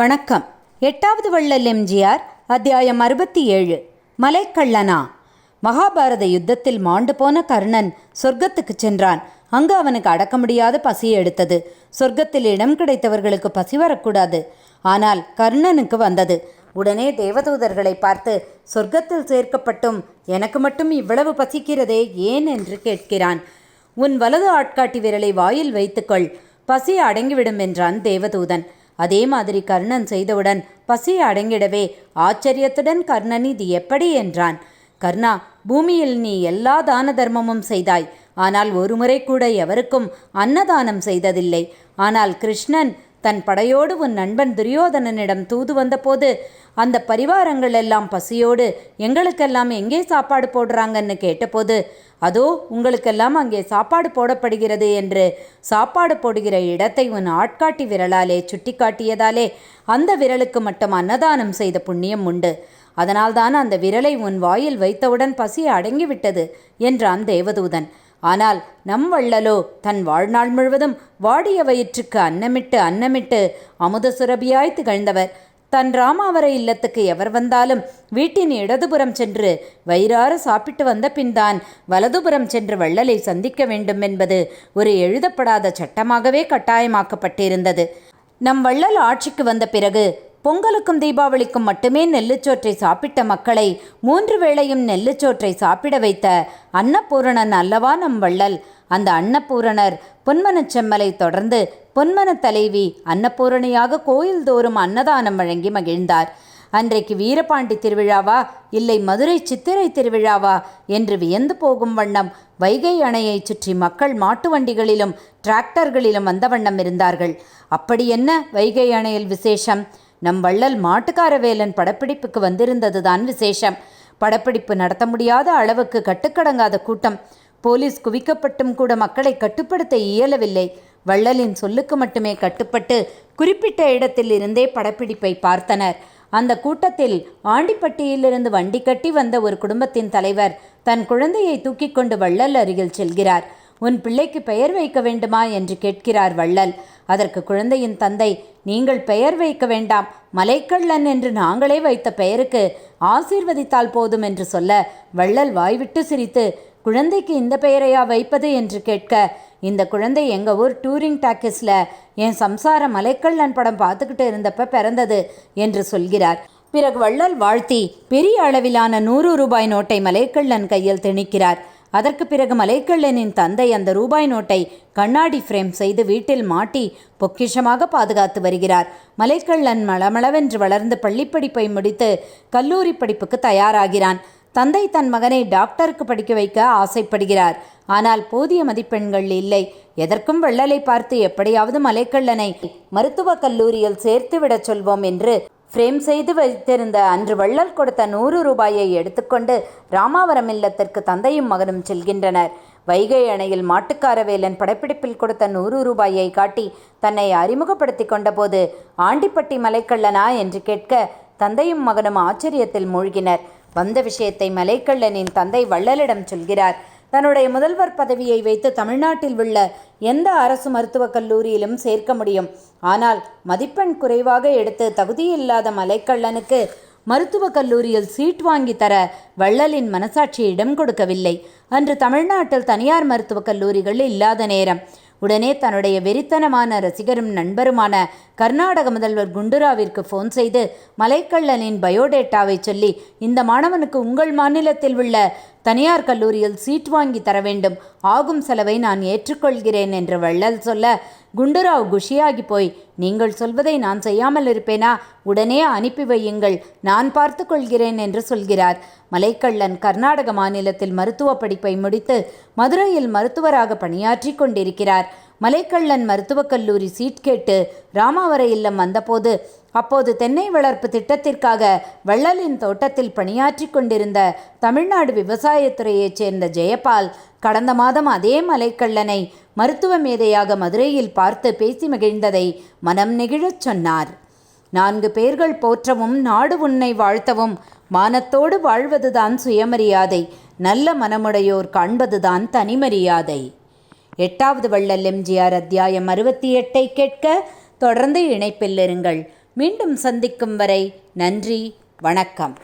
வணக்கம். எட்டாவது வள்ளல் எம்ஜிஆர் அத்தியாயம் அறுபத்தி ஏழு மலைக்கள்ளனா. மகாபாரத யுத்தத்தில் மாண்டு போன கர்ணன் சொர்க்கத்துக்கு சென்றான். அங்கு அவனுக்கு அடக்க முடியாத பசியை எடுத்தது. சொர்க்கத்தில் இடம் கிடைத்தவர்களுக்கு பசி வரக்கூடாது. ஆனால் கர்ணனுக்கு வந்தது. உடனே தேவதூதர்களை பார்த்து சொர்க்கத்தில் சேர்க்கப்பட்டும் எனக்கு மட்டும் இவ்வளவு பசிக்கிறதே ஏன் என்று கேட்கிறான். உன் வலது ஆட்காட்டி விரலை வாயில் வைத்துக்கொள். பசி அடங்கிவிடும் என்றான் தேவதூதன். அதே மாதிரி கர்ணன் செய்தவுடன் பசி அடங்கிடவே ஆச்சரியத்துடன் கர்ணன் இது எப்படி என்றான். கர்ணா பூமியில் நீ எல்லா தான தர்மமும் செய்தாய். ஆனால் ஒருமுறை கூட எவருக்கும் அன்னதானம் செய்ததில்லை. ஆனால் கிருஷ்ணன் தன் படையோடு உன் நண்பன் துரியோதனனிடம் தூது வந்தபோது அந்த பரிவாரங்கள் எல்லாம் பசியோடு எங்களுக்கெல்லாம் எங்கே சாப்பாடு போடுறாங்கன்னு கேட்டபோது அதோ உங்களுக்கெல்லாம் அங்கே சாப்பாடு போடப்படுகிறது என்று சாப்பாடு போடுகிற இடத்தை உன் ஆட்காட்டி விரலாலே சுட்டி காட்டியதாலே அந்த விரலுக்கு மட்டும் அன்னதானம் செய்த புண்ணியம் உண்டு. அதனால்தான் அந்த விரலை உன் வாயில் வைத்தவுடன் பசி அடங்கிவிட்டது என்றான் தேவதூதன். ஆனால் நம் வள்ளலோ தன் வாழ்நாள் முழுவதும் வாடிய வயிற்றுக்கு அன்னமிட்டு அன்னமிட்டு அமுத சுரபியாய் திகழ்ந்தவர். தன் ராமாவர இல்லத்துக்கு எவர் வந்தாலும் வீட்டின் இடதுபுறம் சென்று வயிறார சாப்பிட்டு வந்த பின்தான் வலதுபுறம் சென்று வள்ளலை சந்திக்க வேண்டும் என்பது ஒரு எழுதப்படாத சட்டமாகவே கட்டாயமாக்கப்பட்டிருந்தது. நம் வள்ளல் ஆட்சிக்கு வந்த பிறகு பொங்கலுக்கும் தீபாவளிக்கும் மட்டுமே நெல்லுச்சோற்றை சாப்பிட்ட மக்களை மூன்று வேளையும் நெல்லுச்சோற்றை சாப்பிட வைத்த அன்னபூரணன் அல்லவா நம் வள்ளல்? அந்த அன்னபூரணர் பொன்மனச் செம்மலை தொடர்ந்து பொன்மன தலைவி அன்னபூரணியாக கோயில் தோறும் அன்னதானம் வழங்கி மகிழ்ந்தார். அன்றைக்கு வீரபாண்டி திருவிழாவா? இல்லை மதுரை சித்திரை திருவிழாவா? என்று வியந்து போகும் வண்ணம் வைகை அணையைச் சுற்றி மக்கள் மாட்டு வண்டிகளிலும் டிராக்டர்களிலும் வந்த வண்ணம் இருந்தார்கள். அப்படி என்ன வைகை அணையில் விசேஷம்? நம் வள்ளல் மாட்டுக்கார வேலன் படப்பிடிப்புக்கு வந்திருந்ததுதான் விசேஷம். படப்பிடிப்பு நடத்த முடியாத அளவுக்கு கட்டுக்கடங்காத கூட்டம். போலீஸ் குவிக்கப்பட்டும் கூட மக்களை கட்டுப்படுத்த இயலவில்லை. வள்ளலின் சொல்லுக்கு மட்டுமே கட்டுப்பட்டு குறிப்பிட்ட இடத்தில் இருந்தே படப்பிடிப்பை பார்த்தனர். அந்த கூட்டத்தில் ஆண்டிப்பட்டியிலிருந்து வண்டி கட்டி வந்த ஒரு குடும்பத்தின் தலைவர் தன் குழந்தையை தூக்கிக் கொண்டு வள்ளல் அருகில் செல்கிறார். உன் பிள்ளைக்கு பெயர் வைக்க வேண்டுமா? என்று கேட்கிறார் வள்ளல். அதற்கு குழந்தையின் தந்தை நீங்கள் பெயர் வைக்க வேண்டாம். மலைக்கள்ளன் என்று நாங்களே வைத்த பெயருக்கு ஆசீர்வதித்தால் போதும் என்று சொல்ல வள்ளல் வாய்விட்டு சிரித்து குழந்தைக்கு இந்த பெயரையா வைப்பது? என்று கேட்க இந்த குழந்தை எங்கள் ஊர் டூரிங் டாக்கீஸில் என் சம்சார மலைக்கள்ளன் படம் பார்த்துக்கிட்டு இருந்தப்ப பிறந்தது என்று சொல்கிறார். பிறகு வள்ளல் வாழ்த்தி பெரிய அளவிலான நூறு ரூபாய் நோட்டை மலைக்கள்ளன் கையில் திணிக்கிறார். அதற்கு பிறகு மலைக்கள்ளனின் தந்தை அந்த ரூபாய் நோட்டை கண்ணாடி ஃப்ரேம் செய்து வீட்டில் மாட்டி பொக்கிஷமாக பாதுகாத்து வருகிறார். மலைக்கள்ளன் மளமளவென்று வளர்ந்து பள்ளிப்படிப்பை முடித்து கல்லூரி படிப்புக்கு தயாராகிறான். தந்தை தன் மகனை டாக்டருக்கு படிக்க வைக்க ஆசைப்படுகிறார். ஆனால் போதிய மதிப்பெண்கள் இல்லை. எதற்கும் வள்ளலை பார்த்து எப்படியாவது மலைக்கள்ளனை மருத்துவக் கல்லூரியில் சேர்த்துவிடச் சொல்வோம் என்று ஃப்ரேம் செய்து வைத்திருந்த அன்று வள்ளல் கொடுத்த நூறு ரூபாயை எடுத்துக்கொண்டு ராமாவரம் இல்லத்திற்கு தந்தையும் மகனும் செல்கின்றனர். வைகை அணையில் மாட்டுக்காரவேலன் படப்பிடிப்பில் கொடுத்த நூறு ரூபாயை காட்டி தன்னை அறிமுகப்படுத்தி கொண்டபோது ஆண்டிப்பட்டி மலைக்கள்ளனா என்று கேட்க தந்தையும் மகனும் ஆச்சரியத்தில் மூழ்கினர். வந்த விஷயத்தை மலைக்கள்ளனின் தந்தை வள்ளலிடம் சொல்கிறார். தன்னுடைய முதல்வர் பதவியை வைத்து தமிழ்நாட்டில் உள்ள எந்த அரசு மருத்துவக் கல்லூரியிலும் சேர்க்க முடியும். ஆனால் மதிப்பெண் குறைவாக எடுத்து தகுதியில்லாத மலைக்கள்ளனுக்கு மருத்துவக் கல்லூரியில் சீட் வாங்கி தர வள்ளலின் மனசாட்சி இடம் கொடுக்கவில்லை. அன்று தமிழ்நாட்டில் தனியார் மருத்துவக் கல்லூரிகள் இல்லாத நேரம். உடனே தன்னுடைய வெறித்தனமான ரசிகரும் நண்பருமான கர்நாடக முதல்வர் குண்டுராவிற்கு ஃபோன் செய்து மலைக்கள்ளனின் பயோடேட்டாவை சொல்லி இந்த மாணவனுக்கு உங்கள் மாநிலத்தில் உள்ள தனியார் கல்லூரியில் சீட் வாங்கி தர வேண்டும். ஆகும் செலவை நான் ஏற்றுக்கொள்கிறேன் என்று வள்ளல் சொல்ல குண்டுராவ் குஷியாகி போய் நீங்கள் சொல்வதை நான் செய்யாமல் இருப்பேனா? உடனே அனுப்பி வையுங்கள். நான் பார்த்து கொள்கிறேன் என்று சொல்கிறார். மலைக்கள்ளன் கர்நாடக மாநிலத்தில் மருத்துவ படிப்பை முடித்து மதுரையில் மருத்துவராக பணியாற்றி கொண்டிருக்கிறார். மலைக்கள்ளன் மருத்துவக் கல்லூரி சீட் கேட்டு ராமாவர இல்லம் வந்தபோது அப்போது தென்னை வளர்ப்பு திட்டத்திற்காக வள்ளலின் தோட்டத்தில் பணியாற்றி கொண்டிருந்த தமிழ்நாடு விவசாயத்துறையைச் சேர்ந்த ஜெயபால் கடந்த மாதம் அதே மலைக்கள்ளனை மருத்துவ மேதையாக மதுரையில் பார்த்து பேசி மகிழ்ந்ததை மனம் நெகிழச் சொன்னார். நான்கு பேர்கள் போற்றவும் நாடு உன்னை வாழ்த்தவும் மானத்தோடு வாழ்வதுதான் சுயமரியாதை நல்ல மனமுடையோர் காண்பதுதான் தனிமரியாதை. எட்டாவது வள்ளல் எம்ஜிஆர் அத்தியாயம் அறுபத்தி எட்டை கேட்க தொடர்ந்து இணைப்பில் இருங்கள். மீண்டும் சந்திக்கும் வரை நன்றி வணக்கம்.